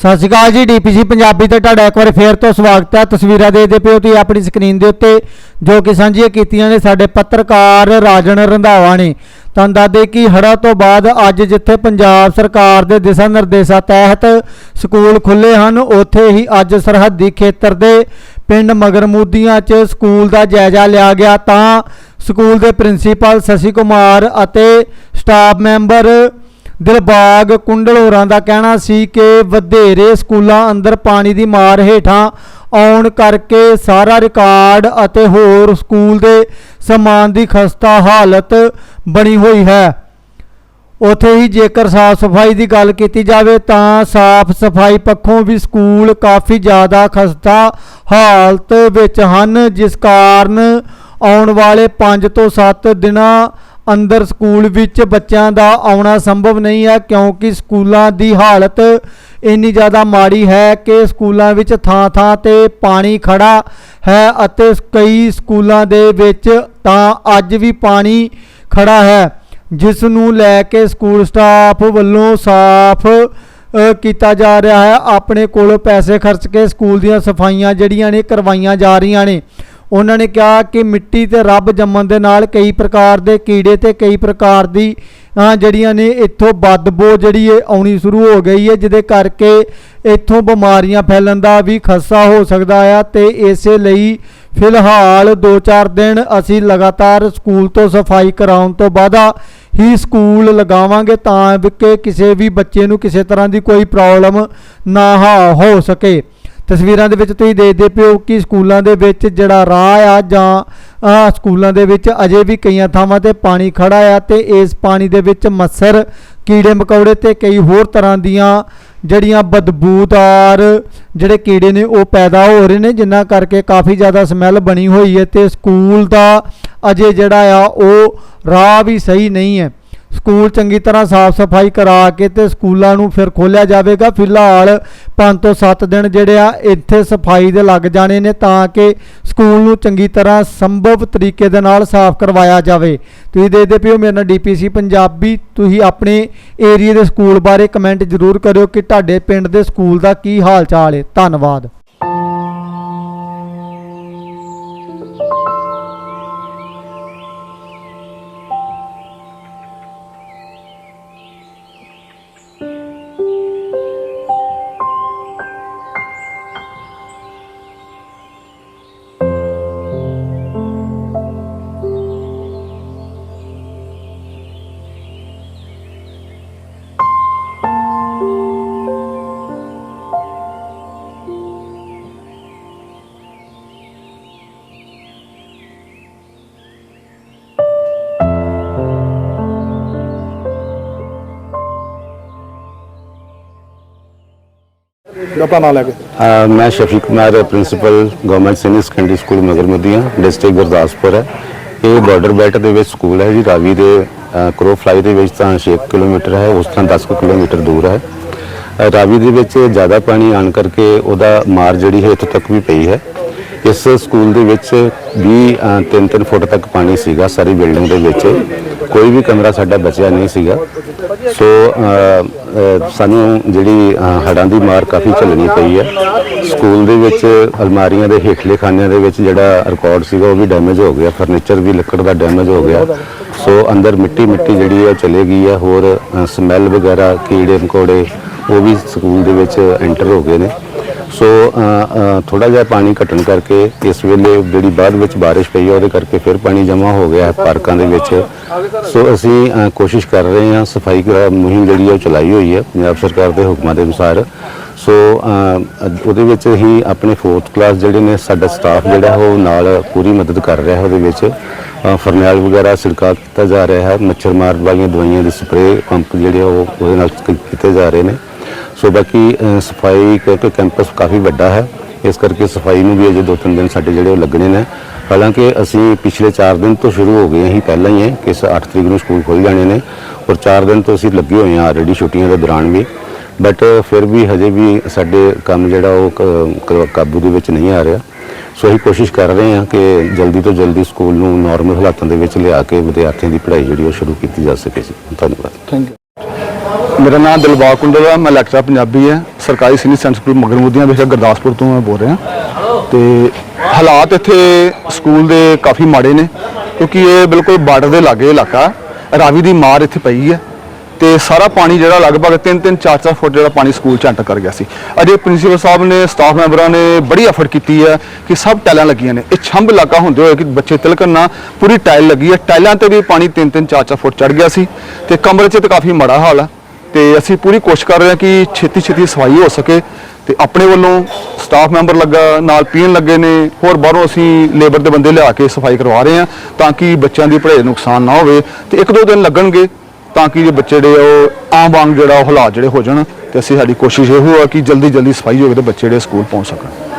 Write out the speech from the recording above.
ਸਤਿ ਸ਼੍ਰੀ ਅਕਾਲ ਜੀ ਡੀਪੀਸੀ ਪੰਜਾਬੀ ਤੇ ਤੁਹਾਡਾ ਇੱਕ ਵਾਰ ਫੇਰ ਤੋਂ ਸਵਾਗਤ ਹੈ। ਤਸਵੀਰਾਂ ਦੇਖਦੇ ਪਿਓ ਤੁਸੀਂ ਆਪਣੀ ਸਕਰੀਨ ਦੇ ਉੱਤੇ, ਜੋ ਕਿ ਸਾਂਝੀਆਂ ਕੀਤੀਆਂ ਨੇ ਸਾਡੇ ਪੱਤਰਕਾਰ ਰਾਜਨ ਰੰਧਾਵਾ ਨੇ। ਤਾਂ ਦੱਸਦੇ ਕਿ ਹੜ੍ਹਾਂ ਤੋਂ ਬਾਅਦ ਅੱਜ ਜਿੱਥੇ ਪੰਜਾਬ ਸਰਕਾਰ ਦੇ ਦਿਸ਼ਾ ਨਿਰਦੇਸ਼ਾਂ ਤਹਿਤ ਸਕੂਲ ਖੁੱਲੇ ਹਨ, ਉੱਥੇ ਹੀ ਅੱਜ ਸਰਹੱਦੀ ਖੇਤਰ ਦੇ ਪਿੰਡ ਮਗਰਮੂਦੀਆਂ 'ਚ ਸਕੂਲ ਦਾ ਜਾਇਜ਼ਾ ਲਿਆ ਗਿਆ। ਤਾਂ ਸਕੂਲ ਦੇ ਪ੍ਰਿੰਸੀਪਲ ਸ਼ਸ਼ੀ ਕੁਮਾਰ ਅਤੇ ਸਟਾਫ ਮੈਂਬਰ ਦਿਲਬਾਗ ਕੁੰਡਲ ਹੋਰਾਂ ਦਾ ਕਹਿਣਾ ਸੀ ਕਿ ਵਧੇਰੇ ਸਕੂਲਾਂ ਅੰਦਰ ਪਾਣੀ ਦੀ ਮਾਰ ਹੇਠਾਂ ਆਉਣ ਕਰਕੇ ਸਾਰਾ ਰਿਕਾਰਡ ਅਤੇ ਹੋਰ ਸਕੂਲ ਦੇ ਸਮਾਨ ਦੀ ਖਸਤਾ ਹਾਲਤ ਬਣੀ ਹੋਈ ਹੈ। ਉਥੇ ਹੀ ਜੇਕਰ ਸਾਫ਼ ਸਫ਼ਾਈ ਦੀ ਗੱਲ ਕੀਤੀ ਜਾਵੇ ਤਾਂ ਸਾਫ਼ ਸਫ਼ਾਈ ਪੱਖੋਂ ਵੀ ਸਕੂਲ ਕਾਫੀ ਜ਼ਿਆਦਾ ਖਸਤਾ ਹਾਲਤ ਵਿੱਚ ਹਨ, ਜਿਸ ਕਾਰਨ ਆਉਣ ਵਾਲੇ 5 ਤੋਂ 7 ਦਿਨਾਂ ਅੰਦਰ ਸਕੂਲ ਵਿੱਚ ਬੱਚਿਆਂ ਦਾ ਆਉਣਾ ਸੰਭਵ ਨਹੀਂ ਹੈ ਕਿਉਂਕਿ ਸਕੂਲਾਂ ਦੀ ਹਾਲਤ ਇੰਨੀ ਜ਼ਿਆਦਾ ਮਾੜੀ ਹੈ ਕਿ ਸਕੂਲਾਂ ਵਿੱਚ ਥਾਂ-ਥਾਂ ਤੇ ਪਾਣੀ ਖੜਾ ਹੈ ਅਤੇ ਕਈ ਸਕੂਲਾਂ ਦੇ ਵਿੱਚ ਤਾਂ ਅੱਜ ਵੀ ਪਾਣੀ ਖੜਾ ਹੈ, ਜਿਸ ਨੂੰ ਲੈ ਕੇ ਸਕੂਲ ਸਟਾਫ ਵੱਲੋਂ ਸਾਫ਼ ਕੀਤਾ ਜਾ ਰਿਹਾ ਹੈ। ਆਪਣੇ ਕੋਲੋਂ ਪੈਸੇ ਖਰਚ ਕੇ ਸਕੂਲ ਦੀਆਂ ਸਫਾਈਆਂ ਜਿਹੜੀਆਂ ਨੇ ਕਰਵਾਈਆਂ ਜਾ ਰਹੀਆਂ ਨੇ। ਉਹਨਾਂ ਨੇ ਕਿਹਾ ਕਿ ਮਿੱਟੀ ਤੇ ਰੱਬ ਜੰਮਣ ਦੇ ਨਾਲ ਕਈ ਪ੍ਰਕਾਰ ਦੇ ਕੀੜੇ ਤੇ ਕਈ ਪ੍ਰਕਾਰ ਦੀ ਜਿਹੜੀਆਂ ਨੇ ਇੱਥੋਂ ਬਦਬੂ ਜਿਹੜੀ ਹੈ ਆਉਣੀ ਸ਼ੁਰੂ ਹੋ ਗਈ ਹੈ, ਜਿਹਦੇ ਕਰਕੇ ਇੱਥੋਂ ਬਿਮਾਰੀਆਂ ਫੈਲਣ ਦਾ ਵੀ ਖਸਾ ਹੋ ਸਕਦਾ ਆ ਤੇ ਇਸੇ ਲਈ ਫਿਲਹਾਲ 2-4 ਦਿਨ ਅਸੀਂ ਲਗਾਤਾਰ ਸਕੂਲ ਤੋਂ ਸਫ਼ਾਈ ਕਰਾਉਣ ਤੋਂ ਬਾਅਦ ਹੀ ਸਕੂਲ ਲਗਾਵਾਂਗੇ ਤਾਂ ਕਿ ਕਿਸੇ ਵੀ ਬੱਚੇ ਨੂੰ ਕਿਸੇ ਤਰ੍ਹਾਂ ਦੀ ਕੋਈ ਪ੍ਰੋਬਲਮ ਨਾ ਹਾ- ਹੋ ਸਕੇ। ਤਸਵੀਰਾਂ ਦੇ ਵਿੱਚ ਤੁਸੀਂ ਦੇਖਦੇ ਪਿਓ ਕਿ ਸਕੂਲਾਂ ਦੇ ਵਿੱਚ ਜਿਹੜਾ ਰਾਹ ਆ ਜਾਂ ਸਕੂਲਾਂ ਦੇ ਵਿੱਚ ਅਜੇ ਵੀ ਕਈਆਂ ਥਾਵਾਂ ਤੇ ਪਾਣੀ ਖੜਾ ਆ ਤੇ ਇਸ ਪਾਣੀ ਦੇ ਵਿੱਚ ਮੱਛਰ, ਕੀੜੇ ਮਕੌੜੇ ਤੇ ਕਈ ਹੋਰ ਤਰ੍ਹਾਂ ਦੀਆਂ ਜਿਹੜੀਆਂ ਬਦਬੂਦਾਰ ਜਿਹੜੇ ਕੀੜੇ ਨੇ ਉਹ ਪੈਦਾ ਹੋ ਰਹੇ ਨੇ, ਜਿਨ੍ਹਾਂ ਕਰਕੇ ਕਾਫੀ ਜ਼ਿਆਦਾ ਸਮੈਲ ਬਣੀ ਹੋਈ ਹੈ ਤੇ ਸਕੂਲ ਦਾ ਅਜੇ ਜਿਹੜਾ ਆ ਉਹ ਰਾਹ ਵੀ ਸਹੀ ਨਹੀਂ ਹੈ। ਸਕੂਲ ਚੰਗੀ ਤਰ੍ਹਾਂ ਸਾਫ਼ ਸਫ਼ਾਈ ਕਰਾ ਕੇ ਤੇ ਸਕੂਲਾਂ ਨੂੰ ਫਿਰ ਖੋਲਿਆ ਜਾਵੇਗਾ। ਫਿਲਹਾਲ 5 ਤੋਂ 7 ਦਿਨ ਜਿਹੜੇ ਆ ਇੱਥੇ ਸਫ਼ਾਈ ਦੇ ਲੱਗ ਜਾਣੇ ਨੇ ਤਾਂ ਕਿ ਸਕੂਲ ਨੂੰ ਚੰਗੀ ਤਰ੍ਹਾਂ ਸੰਭਵ ਤਰੀਕੇ ਦੇ ਨਾਲ ਸਾਫ਼ ਕਰਵਾਇਆ ਜਾਵੇ। ਤੁਸੀਂ ਦੇਖਦੇ ਪਿਓ ਮੇਰੇ ਨਾਲ ਡੀਪੀਸੀ ਪੰਜਾਬੀ। ਤੁਸੀਂ ਆਪਣੇ ਏਰੀਆ ਦੇ ਸਕੂਲ ਬਾਰੇ ਕਮੈਂਟ ਜ਼ਰੂਰ ਕਰਿਓ ਕਿ ਤੁਹਾਡੇ ਪਿੰਡ ਦੇ ਸਕੂਲ ਦਾ ਕੀ ਹਾਲ ਚਾਲ ਹੈ। ਧੰਨਵਾਦ। ਆਪਣਾ ਨਾਂ ਲੈ ਕੇ। ਅ, ਮੈਂ Shafiq Kumar principal government senior secondary school Magarmudia district Gurdaspur ਹੈ। ਇਹ ਬਾਰਡਰ ਬੈਲਟ ਦੇ ਵਿੱਚ ਸਕੂਲ ਹੈ ਜੀ ਰਾਵੀ ਦੇ ਕਰੋ ਫਲਾਈ ਦੇ ਵਿੱਚ ਤਾਂ 6 ਕਿਲੋਮੀਟਰ ਹੈ ਉਸ ਤੋਂ 10 ਕੁ ਕਿਲੋਮੀਟਰ ਦੂਰ ਹੈ। ਅ, ਰਾਵੀ ਦੇ ਵਿੱਚ ਜ਼ਿਆਦਾ ਪਾਣੀ ਆਣ ਕਰਕੇ ਉਹਦਾ ਮਾਰ ਜਿਹੜੀ ਹੈ ਇੱਥੋਂ ਤੱਕ ਵੀ ਪਈ ਹੈ। ਇਸ ਸਕੂਲ ਦੇ ਵਿੱਚ ਵੀ 3-3 ਫੁੱਟ ਤੱਕ ਪਾਣੀ ਸੀਗਾ ਸਾਰੀ ਬਿਲਡਿੰਗ ਦੇ ਵਿੱਚ। ਕੋਈ ਵੀ ਕਮਰਾ ਸਾਡਾ ਬਚਿਆ ਨਹੀਂ ਸੀਗਾ। ਸੋ ਸਾਨੂੰ ਜਿਹੜੀ ਅ, ਹੜ੍ਹਾਂ ਦੀ ਮਾਰ ਕਾਫੀ ਝੱਲਣੀ ਪਈ ਹੈ। ਸਕੂਲ ਦੇ ਵਿੱਚ ਅਲਮਾਰੀਆਂ ਦੇ ਹੇਠਲੇ ਖਾਨਿਆਂ ਦੇ ਵਿੱਚ ਜਿਹੜਾ ਰਿਕਾਰਡ ਸੀਗਾ ਉਹ ਵੀ ਡੈਮੇਜ ਹੋ ਗਿਆ। ਫਰਨੀਚਰ ਵੀ ਲੱਕੜ ਦਾ ਡੈਮੇਜ ਹੋ ਗਿਆ। ਸੋ ਅੰਦਰ ਮਿੱਟੀ ਮਿੱਟੀ ਜਿਹੜੀ ਹੈ ਉਹ ਚਲੇ ਗਈ ਹੈ। ਹੋਰ ਸਮੈਲ ਵਗੈਰਾ ਕੀੜੇ ਮਕੌੜੇ ਉਹ ਵੀ ਸਕੂਲ ਦੇ ਵਿੱਚ ਐਂਟਰ ਹੋ ਗਏ ਨੇ। ਸੋ ਥੋੜਾ ਜਿਹਾ ਪਾਣੀ ਘਟਣ ਕਰਕੇ ਇਸ ਵੇਲੇ ਜਿਹੜੀ ਬਾਅਦ ਵਿੱਚ ਬਾਰਿਸ਼ ਪਈ ਹੈ ਉਹਦੇ ਕਰਕੇ ਫਿਰ ਪਾਣੀ ਜਮ੍ਹਾਂ ਹੋ ਗਿਆ ਹੈ ਪਾਰਕਾਂ ਦੇ ਵਿੱਚ। ਸੋ ਅਸੀਂ ਅ, ਕੋਸ਼ਿਸ਼ ਕਰ ਰਹੇ ਹਾਂ ਸਫ਼ਾਈ ਕਰਾ ਮੁਹਿੰਮ ਜਿਹੜੀ ਹੈ ਉਹ ਚਲਾਈ ਹੋਈ ਹੈ ਪੰਜਾਬ ਸਰਕਾਰ ਦੇ ਹੁਕਮਾਂ ਦੇ ਅਨੁਸਾਰ। ਸੋ ਅ, ਅ, ਉਹਦੇ ਵਿੱਚ ਹੀ ਆਪਣੇ 4th ਕਲਾਸ ਜਿਹੜੇ ਨੇ ਸਾਡਾ ਸਟਾਫ ਜਿਹੜਾ ਉਹ ਨਾਲ ਪੂਰੀ ਮਦਦ ਕਰ ਰਿਹਾ ਹੈ ਉਹਦੇ ਵਿੱਚ। ਅ, ਫਰਨੈਲ ਵਗੈਰਾ ਛਿੜਕਾਅ ਕੀਤਾ ਜਾ ਰਿਹਾ ਹੈ ਮੱਛਰ ਮਾਰ ਵਾਲੀਆਂ ਦਵਾਈਆਂ ਦੇ ਸਪਰੇਅ ਪੰਪ ਜਿਹੜੇ ਉਹ ਉਹਦੇ ਨਾਲ ਕ- ਕੀਤੇ ਜਾ ਰਹੇ ਨੇ। ਸੋ ਬਾਕੀ ਸਫ਼ਾਈ ਕਿਉਂਕਿ ਕੈਂਪਸ ਕਾਫੀ ਵੱਡਾ ਹੈ। ਇਸ ਕਰਕੇ ਸਫ਼ਾਈ ਨੂੰ ਵੀ ਅਜੇ ਦੋ ਤਿੰਨ ਦਿਨ ਸਾਡੇ ਜਿਹੜੇ ਉਹ ਲੱਗਣੇ ਨੇ। ਹਾਲਾਂਕਿ ਅਸੀਂ ਪਿਛਲੇ 4 ਦਿਨ ਤੋਂ ਸ਼ੁਰੂ ਹੋ ਗਏ ਅਸੀਂ ਪਹਿਲਾਂ ਹੀ ਹੈ ਕਿ 8 ਤਰੀਕ ਨੂੰ ਸਕੂਲ ਖੁੱਲ ਜਾਣੇ ਨੇ ਔਰ 4 ਦਿਨ ਤੋਂ ਅਸੀਂ ਲੱਗੇ ਹੋਏ ਹਾਂ ਆਲਰੇਡੀ ਛੁੱਟੀਆਂ ਦੇ ਦੌਰਾਨ ਵੀ। ਬਟ ਫਿਰ ਵੀ ਹਜੇ ਵੀ ਸਾਡੇ ਕੰਮ ਜਿਹੜਾ ਉਹ ਕ- ਕਾਬੂ ਦੇ ਵਿੱਚ ਨਹੀਂ ਆ ਰਿਹਾ। ਸੋ ਅਸੀਂ ਕੋਸ਼ਿਸ਼ ਕਰ ਰਹੇ ਹਾਂ ਕਿ ਜਲਦੀ ਤੋਂ ਜਲਦੀ ਸਕੂਲ ਨੂੰ ਨਾਰਮਲ ਹਾਲਾਤਾਂ ਦੇ ਵਿੱਚ ਲਿਆ ਕੇ ਵਿਦਿਆਰਥੀਆਂ ਦੀ ਪੜ੍ਹਾਈ ਜਿਹੜੀ ਉਹ ਸ਼ੁਰੂ ਕੀਤੀ ਜਾ ਸਕੇ ਜੀ। ਧੰਨਵਾਦ। ਥੈਂਕ ਯੂ ਮੇਰਾ ਨਾਮ ਦਿਲਬਾਗ ਕੁੰਡਲ ਆ, ਮੈਂ ਲੈਕਚਰ ਪੰਜਾਬੀ ਹੈ ਸਰਕਾਰੀ ਸੀਨੀਅਰ ਸੈਕੰਡਰੀ ਸਕੂਲ ਮਗਰਮੁੱਦੀਆਂ ਵਿਖੇ ਗੁਰਦਾਸਪੁਰ ਤੋਂ ਮੈਂ ਬੋਲ ਰਿਹਾ। ਤੇ ਹਾਲਾਤ ਇੱਥੇ ਸਕੂਲ ਦੇ ਕਾਫੀ ਮਾੜੇ ਨੇ, ਕਿਉਂਕਿ ਇਹ ਬਿਲਕੁਲ ਬਾਰਡਰ ਦੇ ਲਾਗੇ ਇਲਾਕਾ। ਹੈ। ਰਾਵੀ ਦੀ ਮਾਰ ਇੱਥੇ ਪਈ ਹੈ ਤੇ ਸਾਰਾ ਪਾਣੀ ਜਿਹੜਾ ਲਗਭਗ 3-3 4-4 ਫੁੱਟ ਜਿਹੜਾ ਪਾਣੀ ਸਕੂਲ ਚ ਐਂਟਰ ਕਰ ਗਿਆ ਸੀ। ਅਜੇ ਪ੍ਰਿੰਸੀਪਲ ਸਾਹਿਬ ਨੇ ਸਟਾਫ ਮੈਂਬਰਾਂ ਨੇ ਬੜੀ ਐਫਰਟ ਕੀਤੀ ਹੈ ਕਿ ਸਭ ਟਾਈਲਾਂ ਲੱਗੀਆਂ ਨੇ। ਇਹ ਛੰਭ ਇਲਾਕਾ ਹੁੰਦੇ ਹੋਏ ਕਿ ਬੱਚੇ ਤਿਲਕਣ ਨਾ, ਪੂਰੀ ਟਾਈਲ ਲੱਗੀ ਹੈ ਟਾਈਲਾਂ ਤੇ ਵੀ ਪਾਣੀ 3-3 4-4 ਫੁੱਟ ਚੜ ਗਿਆ ਸੀ। ਤੇ ਕਮਰੇ 'ਚ ਤਾਂ ਕਾਫੀ ਮਾੜਾ ਹਾਲ ਹੈ ਤੇ ਅਸੀਂ ਪੂਰੀ ਕੋਸ਼ਿਸ਼ ਕਰ ਰਹੇ ਹਾਂ ਕਿ ਛੇਤੀ ਛੇਤੀ ਸਫ਼ਾਈ ਹੋ ਸਕੇ ਤੇ ਆਪਣੇ ਵੱਲੋਂ ਸਟਾਫ ਮੈਂਬਰ ਲੱਗਾ, ਨਾਲ ਪੀਣ ਲੱਗੇ ਨੇ, ਹੋਰ ਬਾਹਰੋਂ ਅਸੀਂ ਲੇਬਰ ਦੇ ਬੰਦੇ ਲਿਆ ਕੇ ਸਫ਼ਾਈ ਕਰਵਾ ਰਹੇ ਹਾਂ ਤਾਂ ਕਿ ਬੱਚਿਆਂ ਦੀ ਪੜ੍ਹਾਈ ਦਾ ਨੁਕਸਾਨ ਨਾ ਹੋਵੇ ਤੇ ਇੱਕ ਦੋ ਦਿਨ ਲੱਗਣਗੇ ਤਾਂ ਕਿ ਜੇ ਬੱਚੇ ਜਿਹੜੇ ਉਹ ਆਮ ਵਾਂਗ ਜਿਹੜਾ ਉਹ ਹਾਲਾਤ ਜਿਹੜੇ ਹੋ ਜਾਣ ਤੇ ਅਸੀਂ ਸਾਡੀ ਕੋਸ਼ਿਸ਼ ਇਹ ਹੋਆ ਕਿ ਜਲਦੀ ਜਲਦੀ ਸਫ਼ਾਈ ਹੋਵੇ ਤੇ ਬੱਚੇ ਜਿਹੜੇ ਸਕੂਲ ਪਹੁੰਚ ਸਕਣ।